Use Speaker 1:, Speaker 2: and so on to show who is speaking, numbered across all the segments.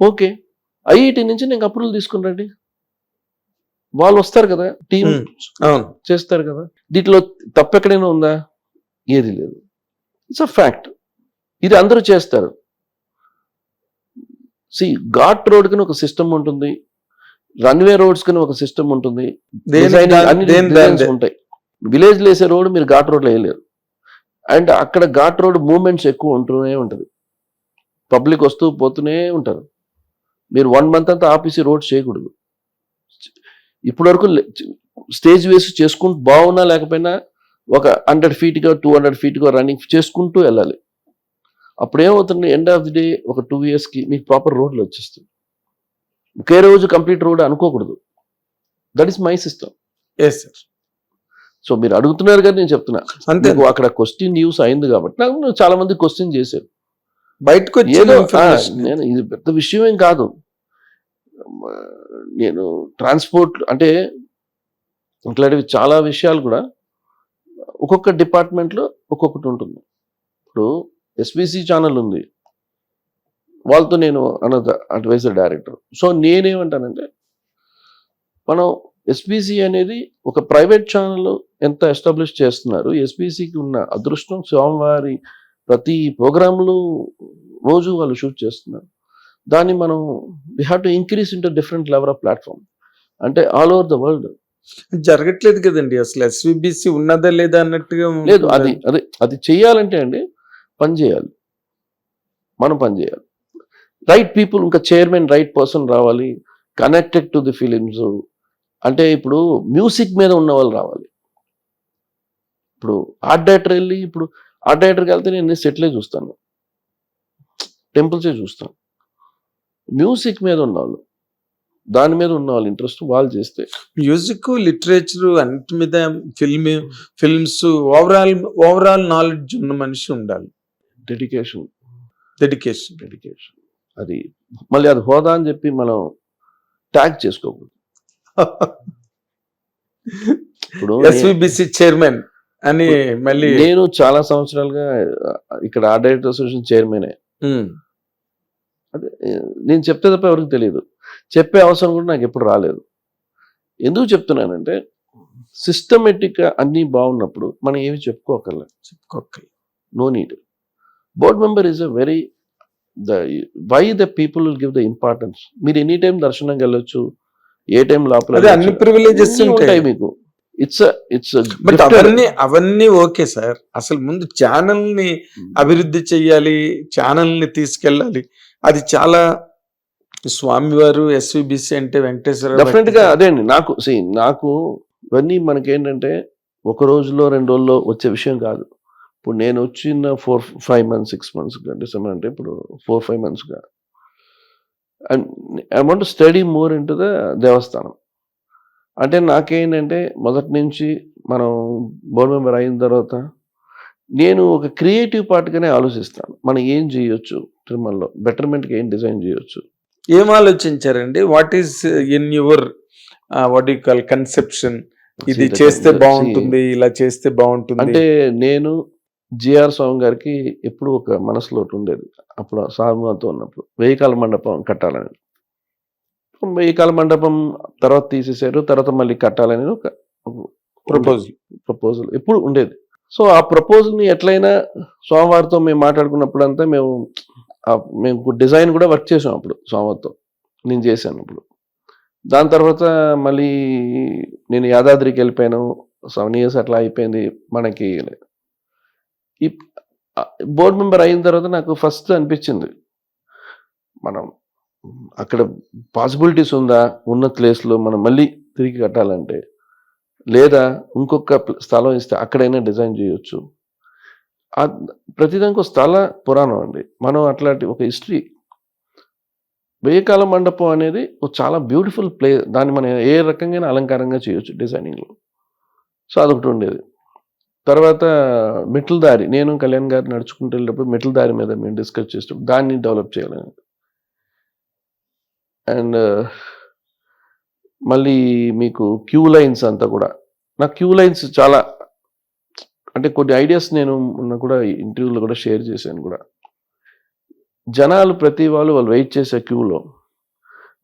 Speaker 1: Okay. IIT నుంచి నేను approval తీసుకుని వాళ్ళు వస్తారు కదా టీం చేస్తారు కదా. దీంట్లో తప్పు ఎక్కడైనా ఉందా? ఏది లేదు. It's a fact. ఇది అందరూ చేస్తారు. సి ఘాట్ రోడ్కి ఒక సిస్టమ్ ఉంటుంది. రన్వే రోడ్స్కి ఒక సిస్టమ్ ఉంటుంది. ఉంటాయి. విలేజ్ వేసే రోడ్ మీరు ఘాట్ రోడ్లో వేయలేరు. అండ్ అక్కడ ఘాట్ రోడ్ మూవ్మెంట్స్ ఎక్కువ ఉంటూనే ఉంటది. పబ్లిక్ వస్తూ పోతూనే ఉంటారు. మీరు వన్ మంత్ అంతా ఆఫీసీ రోడ్ చేయకూడదు. ఇప్పటి వరకు స్టేజ్ వేసి చేసుకుంటూ బాగున్నా లేకపోయినా ఒక హండ్రెడ్ ఫీట్గా టూ హండ్రెడ్ ఫీట్గా రన్నింగ్ చేసుకుంటూ వెళ్ళాలి. అప్పుడు ఏమవుతుంది ఎండ్ ఆఫ్ ది డే ఒక టూ కి మీకు ప్రాపర్ రోడ్లు వచ్చేస్తుంది ఒకే రోజు కంప్లీట్ రోడ్ అనుకోకూడదు. That is my system
Speaker 2: yes sir
Speaker 1: so మీరు అడుగుతున్నారు కదా నేను చెప్తున్నా.
Speaker 2: అంతే.
Speaker 1: అక్కడ క్వశ్చన్ న్యూస్ అయింది కాబట్టి నాకు చాలా మంది క్వశ్చన్ చేశారు.
Speaker 2: బయటకు
Speaker 1: ఏదో. నేను ఇది పెద్ద విషయం ఏం కాదు. నేను ట్రాన్స్పోర్ట్ అంటే ఇట్లాంటివి చాలా విషయాలు కూడా ఒక్కొక్క డిపార్ట్మెంట్లో ఒక్కొక్కటి ఉంటుంది. ఇప్పుడు ఎస్బీసీ ఛానల్ ఉంది. వాళ్ళతో నేను అనద అడ్వైజర్ డైరెక్టర్. సో నేనేమంటానంటే మనం ఎస్బీసీ అనేది ఒక ప్రైవేట్ ఛానల్ ఎంత ఎస్టాబ్లిష్ చేస్తున్నారు ఎస్బీసీకి ఉన్న అదృష్టం స్వామివారి ప్రతి ప్రోగ్రాంలు రోజు వాళ్ళు షూట్ చేస్తున్నారు. దాన్ని మనం we have to increase into different level of platform అంటే ఆల్ ఓవర్ ద వరల్డ్
Speaker 2: జరగట్లేదు కదండి అసలు ఎస్విబిసి ఉన్నదా లేదా అన్నట్టుగా
Speaker 1: లేదు అది అదే అది చేయాలంటే అండి పని చేయాలి. మనం పని చేయాలి. రైట్ పీపుల్ ఇంకా చైర్మన్ రైట్ పర్సన్ రావాలి. కనెక్టెడ్ టు ది ఫిలిమ్స్ అంటే ఇప్పుడు మ్యూజిక్ మీద ఉన్న వాళ్ళు రావాలి. ఇప్పుడు ఆర్ట్ డైరెక్టర్ వెళ్ళి ఇప్పుడు ఆర్ట్ డైరెక్టర్కి వెళ్తే నేను సెటిలే చూస్తాను. టెంపుల్సే చూస్తాను. మ్యూజిక్ మీద వాళ్ళు దాని మీద ఉన్న వాళ్ళు ఇంట్రెస్ట్ వాళ్ళు చేస్తే.
Speaker 2: మ్యూజిక్ లిటరేచర్ అన్నిటి మీద film films overall overall knowledge ఉన్న మనిషి ఉండాలి.
Speaker 1: డెడికేషన్.
Speaker 2: డెడికేషన్.
Speaker 1: డెడికేషన్. అది మళ్ళీ అది హోదా అని చెప్పి మనం ట్యాగ్ చేసుకోకూడదు. ఇప్పుడు
Speaker 2: ఎస్విబిసి చైర్మన్ అని మళ్ళీ
Speaker 1: నేను చాలా సంవత్సరాలుగా ఇక్కడ ఆర్ట్ డైరెక్టర్ అసోసియేషన్ చైర్మనే. అదే నేను చెప్తే తప్ప ఎవరికి తెలియదు. చెప్పే అవసరం కూడా నాకు ఎప్పుడు రాలేదు. ఎందుకు చెప్తున్నానంటే సిస్టమేటిక్గా అన్నీ బాగున్నప్పుడు మనం ఏమి చెప్పుకోకర్లే.
Speaker 2: చెప్పుకోక
Speaker 1: no need board member is a very the why the people will give the importance మీరు ఎనీ టైం దర్శనంకి వెళ్ళొచ్చు ఏ టైం లోపల
Speaker 2: అన్ని. ప్రివిలేజెస్ ఉంటాయి
Speaker 1: మీకు. ఇట్స్ ఇట్స్
Speaker 2: బట్ అవన్నీ అవన్నీ ఓకే సార్. అసలు ముందు ఛానల్ని అభివృద్ధి చెయ్యాలి ఛానల్ని తీసుకెళ్ళాలి. అది చాలా స్వామివారు ఎస్విబిసి అంటే వెంకటేశ్వర
Speaker 1: డెఫినెట్గా అదే అండి. నాకు see నాకు ఇవన్నీ మనకేంటంటే ఒక రోజులో రెండు రోజుల్లో వచ్చే విషయం కాదు. ఇప్పుడు నేను వచ్చిన four five months six months December అంటే ఇప్పుడు four five మంత్స్గా and I want study more into the దేవస్థానం. అంటే నాకేంటంటే మొదటి నుంచి మనం బోర్డు మెంబర్ అయిన తర్వాత నేను ఒక క్రియేటివ్ పార్ట్గానే ఆలోచిస్తాను. మనం ఏం చేయొచ్చు తిరుమలలో? బెటర్మెంట్కి ఏం డిజైన్ చేయొచ్చు?
Speaker 2: ఏం ఆలోచించారండి? What is in your what you call conception ఇది చేస్తే బాగుంటుంది ఇలా చేస్తే బాగుంటుంది.
Speaker 1: అంటే నేను జిఆర్ స్వామి గారికి ఎప్పుడు ఒక మనసులో ఉండేది. అప్పుడు స్వామితో ఉన్నప్పుడు. వెయ్యి కాల మండపం కట్టాలని. వెయ్యి కాల మండపం తర్వాత తీసేశారు తర్వాత మళ్ళీ కట్టాలని ఒక
Speaker 2: ప్రపోజల్
Speaker 1: ప్రపోజల్ ఎప్పుడు ఉండేది. సో ఆ proposal ని ఎట్లయినా స్వామివారితో మేము మాట్లాడుకున్నప్పుడు అంతా మేము మేము డిజైన్ కూడా వర్క్ చేసాం అప్పుడు స్వామివారితో. నేను చేశాను అప్పుడు. దాని తర్వాత మళ్ళీ నేను యాదాద్రికి వెళ్ళిపోయాను. సెవెన్ ఇయర్స్ అట్లా అయిపోయింది మనకి. ఈ బోర్డు మెంబర్ అయిన తర్వాత నాకు ఫస్ట్ అనిపించింది. మనం అక్కడ పాసిబిలిటీస్ ఉందా? ఉన్న ప్లేస్లో మనం మళ్ళీ తిరిగి కట్టాలంటే లేదా ఇంకొక స్థలం ఇస్తే అక్కడైనా డిజైన్ చేయొచ్చు. ప్రతిదానికి ఒక స్థల పురాణం అండి. మనం అట్లాంటి ఒక హిస్టరీ వేయకాల మండపం అనేది ఒక చాలా బ్యూటిఫుల్ ప్లే దాన్ని మనం ఏ రకంగా అలంకారంగా చేయొచ్చు డిజైనింగ్లో సో అదొకటి ఉండేది. తర్వాత మెట్ల దారి నేను కళ్యాణ్ గారు నడుచుకుంటూ వెళ్ళేటప్పుడు మెట్ల దారి మీద మేము డిస్కస్ చేసినప్పుడు దాన్ని డెవలప్ చేయాలని అండ్ మళ్ళీ మీకు క్యూ లైన్స్ అంతా కూడా. నా క్యూ లైన్స్ చాలా అంటే కొన్ని ఐడియాస్ నేను మొన్న కూడా ఇంటర్వ్యూలో కూడా షేర్ చేశాను కూడా. జనాలు ప్రతి వాళ్ళు వాళ్ళు వెయిట్ చేసే క్యూలో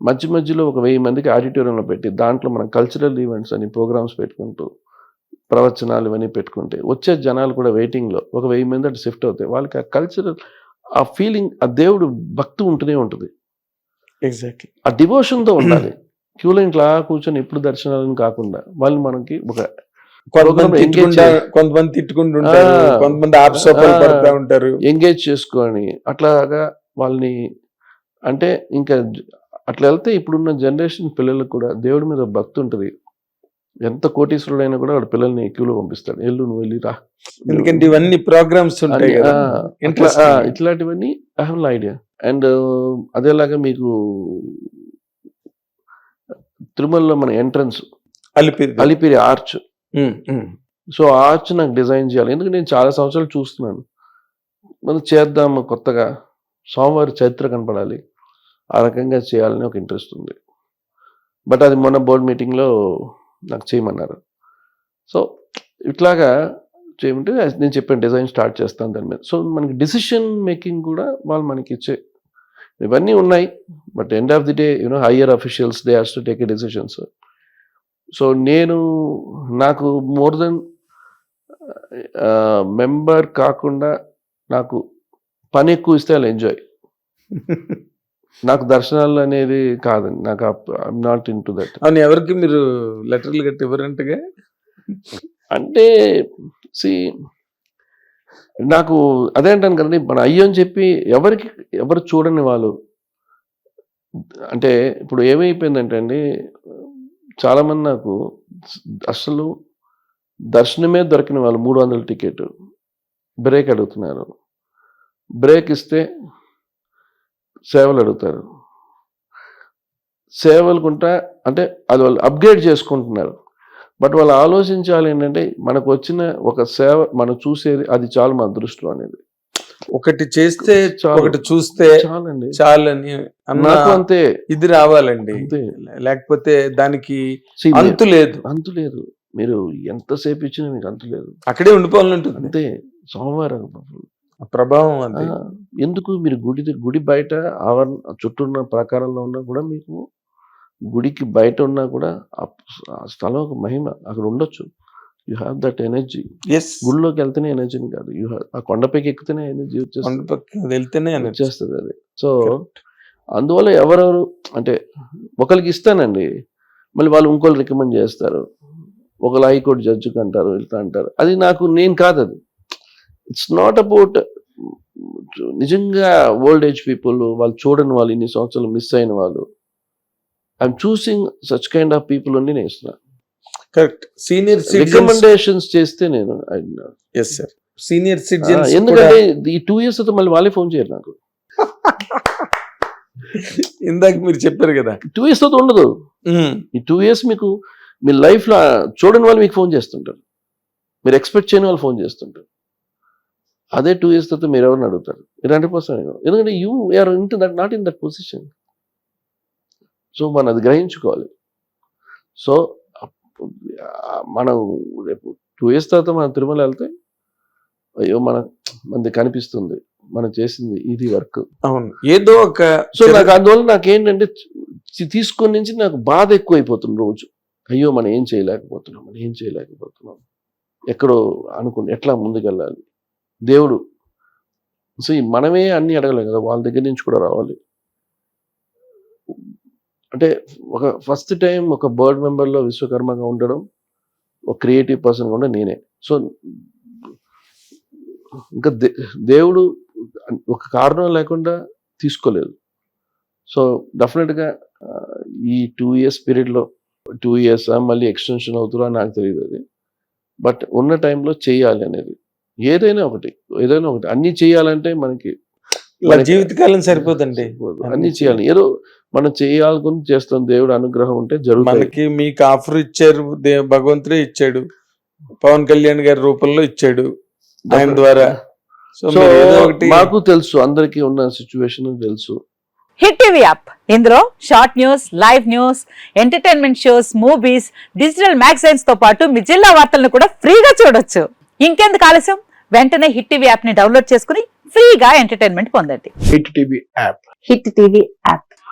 Speaker 1: మధ్య మధ్యలో ఒక వెయ్యి మందికి ఆడిటోరియంలో పెట్టి దాంట్లో మనం కల్చరల్ ఈవెంట్స్ అని ప్రోగ్రామ్స్ పెట్టుకుంటూ ప్రవచనాలు ఇవన్నీ పెట్టుకుంటే వచ్చే జనాలు కూడా వెయిటింగ్లో ఒక వెయ్యి మంది అటు షిఫ్ట్ అవుతాయి వాళ్ళకి ఆ కల్చరల్ ఆ ఫీలింగ్ ఆ దేవుడు భక్తి ఉంటూనే ఉంటుంది.
Speaker 2: ఎగ్జాక్ట్లీ
Speaker 1: ఆ డివోషన్తో ఉండాలి. క్యూలో ఇట్లా కూర్చొని ఎప్పుడు దర్శనాలను కాకుండా వాళ్ళు మనకి ఒక
Speaker 2: కొంతమంది. కొంతమంది ఉంటారు. పడతా
Speaker 1: ఎంగేజ్ చేసుకొని అట్లాగా వాళ్ళని అంటే ఇంకా అట్లా వెళ్తే ఇప్పుడున్న జనరేషన్ పిల్లలకు కూడా దేవుడి మీద భక్తి ఉంటుంది. ఎంత కోటీశ్వరుడైనా కూడా వాడు పిల్లల్ని క్యూలో పంపిస్తాడు. ఎల్లు నువ్వు వెళ్ళి రా.
Speaker 2: ఎందుకంటే ఇవన్నీ ప్రోగ్రామ్స్ ఉంటాయి
Speaker 1: ఇట్లాంటివన్నీ ఐ హావ్ ఐడియా అండ్ అదేలాగా మీకు తిరుమలలో మన entrance
Speaker 2: Alipiri
Speaker 1: Alipiri arch. So arch నాకు డిజైన్ చేయాలి. ఎందుకంటే నేను చాలా సంవత్సరాలు చూస్తున్నాను. మనం చేద్దాము కొత్తగా. సోమవారి చరిత్ర కనపడాలి. ఆ రకంగా చేయాలని ఒక ఇంట్రెస్ట్ ఉంది. బట్ అది మొన్న బోర్డ్ మీటింగ్లో నాకు చేయమన్నారు. సో ఇట్లాగా చేయమంటే నేను చెప్పాను డిజైన్ స్టార్ట్ చేస్తాను దాని మీద. సో మనకి డిసిషన్ మేకింగ్ కూడా వాళ్ళు మనకి ఇచ్చే ఇవన్నీ ఉన్నాయి. But end of the day you know higher officials they has to take a decisions so నేను నాకు మోర్ దెన్ మెంబర్ కాకుండా నాకు పని ఎక్కువ ఇస్తే వాళ్ళు ఎంజాయ్ నాకు దర్శనాలు అనేది కాదండి. నాకు I'm not in to that
Speaker 2: అవును ఎవరికి మీరు లెటర్లు కట్టి ఇవ్వరంటగా?
Speaker 1: అంటే సి నాకు అదే అంటాను కదండి మన అయ్యో అని చెప్పి ఎవరికి ఎవరు చూడని వాళ్ళు. అంటే ఇప్పుడు ఏమైపోయిందంటే అండి చాలామంది నాకు అసలు దర్శనమే దొరికిన వాళ్ళు మూడు వందల టికెట్. బ్రేక్ అడుగుతున్నారు. బ్రేక్ ఇస్తే సేవలు అడుగుతారు. సేవలకుంటా అంటే అది వాళ్ళు అప్గ్రేడ్ చేసుకుంటున్నారు. బట్ వాళ్ళు ఆలోచించాలి ఏంటంటే మనకు వచ్చిన ఒక సేవ మనం చూసేది అది చాలు మన దృష్టిలో అనేది.
Speaker 2: ఒకటి చేస్తే. ఒకటి చూస్తే
Speaker 1: చాలండి.
Speaker 2: చాలని
Speaker 1: నాకు అంతే.
Speaker 2: ఇది రావాలండి. లేకపోతే దానికి అంతు లేదు.
Speaker 1: అంతు లేదు. మీరు ఎంతసేపు ఇచ్చినా మీకు అంతు లేదు.
Speaker 2: అక్కడే ఉండిపోవాలని ఉంటుంది.
Speaker 1: అంతే. సోమవారం
Speaker 2: ప్రభావం
Speaker 1: ఎందుకు మీరు గుడి గుడి బయట ఆవరణ చుట్టూ ఉన్న ప్రాకారంలో ఉన్నా కూడా మీకు గుడికి బయట ఉన్నా కూడా ఆ స్థలం ఒక మహిమ అక్కడ ఉండొచ్చు. You have that energy
Speaker 2: yes
Speaker 1: గుడిలోకి వెళ్తేనే ఎనర్జీని కాదు. యూ ఆ కొండపైకి ఎక్కితేనే ఎనర్జీ వచ్చేస్తుంది.
Speaker 2: వెళ్తేనే.
Speaker 1: వచ్చేస్తుంది అది. సో అందువల్ల ఎవరెవరు అంటే ఒకరికి ఇస్తానండి. మళ్ళీ వాళ్ళు ఇంకోళ్ళు రికమెండ్ చేస్తారు. ఒకళ్ళు హైకోర్టు జడ్జికి అంటారు ఇట్లా అంటారు. అది నాకు నేను కాదు అది. ఇట్స్ నాట్ అబౌట్ నిజంగా ఓల్డ్ ఏజ్ పీపుల్ వాళ్ళు చూడని వాళ్ళు ఇన్ని సంవత్సరాలు మిస్ అయిన వాళ్ళు. I'm choosing such kind of people ఉండి నేను ఇస్తున్నాను
Speaker 2: కరెక్ట్ సీనియర్
Speaker 1: రికమెండేషన్స్ చేస్తే నేను
Speaker 2: yes sir senior
Speaker 1: ah,
Speaker 2: citizens
Speaker 1: ఎందుకంటే ఈ టూ ఇయర్స్ అయితే మళ్ళీ వాళ్ళే ఫోన్ చేయరు నాకు.
Speaker 2: ఇందాక మీరు చెప్పారు కదా.
Speaker 1: టూ ఇయర్స్ అయితే ఉండదు. ఈ టూ ఇయర్స్ మీకు మీ లైఫ్లో చూడని వాళ్ళు మీకు ఫోన్ చేస్తుంటారు. మీరు ఎక్స్పెక్ట్ చేయని వాళ్ళు ఫోన్ చేస్తుంటారు. అదే టూ ఇయర్స్ తర్వాత మీరు ఎవరిని అడుగుతారు? మీరు హండ్రెడ్ పర్సెంట్ ఎందుకంటే you are in that not in that position so మనం అది గ్రహించుకోవాలి. సో మనం రేపు టూ ఇయర్స్ తర్వాత మనం తిరుమల వెళ్తే అయ్యో మన మనది కనిపిస్తుంది. మనం చేసింది ఇది వర్క్.
Speaker 2: అవును. ఏదో ఒక
Speaker 1: సో నాకు అందువల్ల నాకేంటంటే తీసుకొని నుంచి నాకు బాధ ఎక్కువ అయిపోతుంది రోజు. అయ్యో మనం ఏం చేయలేకపోతున్నాం మనం ఏం చేయలేకపోతున్నాం. ఎక్కడో అనుకుని ఎట్లా ముందుకెళ్ళాలి? దేవుడు. సో మనమే అన్ని అడగలేం కదా వాళ్ళ దగ్గర నుంచి కూడా రావాలి. అంటే ఒక ఫస్ట్ టైం ఒక బర్డ్ మెంబర్లో విశ్వకర్మగా ఉండడం ఒక క్రియేటివ్ పర్సన్ కూడా నేనే. సో ఇంకా దేవుడు ఒక కారణం లేకుండా తీసుకోలేదు. సో డెఫినెట్గా ఈ టూ ఇయర్స్ పీరియడ్లో టూ ఇయర్స్ మళ్ళీ ఎక్స్టెన్షన్ అవుతుందో నాకు తెలియదు అది. బట్ ఉన్న టైంలో చేయాలి అనేది. ఏదైనా ఒకటి ఏదైనా ఒకటి. అన్ని చేయాలంటే మనకి
Speaker 2: జీవితకాలం సరిపోదండి.
Speaker 1: సరిపోదు. అన్ని చేయాలి. ఏదో మనం చేయాలనుకుని చేస్తాం. దేవుడు అనుగ్రహం ఉంటే జరుగుతుంది
Speaker 2: మనకి మీకు ఆఫర్ ఇచ్చారు. భగవంతుడే ఇచ్చాడు. పవన్ కళ్యాణ్ గారి రూపంలో ఇచ్చాడు. ఆయన ద్వారా. సో
Speaker 1: మాకు తెలుసు. అందరికీ ఉన్న సిచ్యువేషన్ తెలుసు.
Speaker 3: Hit TV app. ఇందులో short news live news entertainment shows movies digital మ్యాగజైన్స్తో పాటు మీ జిల్లా వార్తలను కూడా ఫ్రీగా చూడొచ్చు. ఇంకెందుకు ఆలస్యం? వెంటనే హిట్ టీవీ యాప్ని డౌన్లోడ్ చేసుకుని ఫ్రీగా ఎంటర్టైన్మెంట్ పొందండి.
Speaker 4: Hit TV app.
Speaker 3: Hit TV app.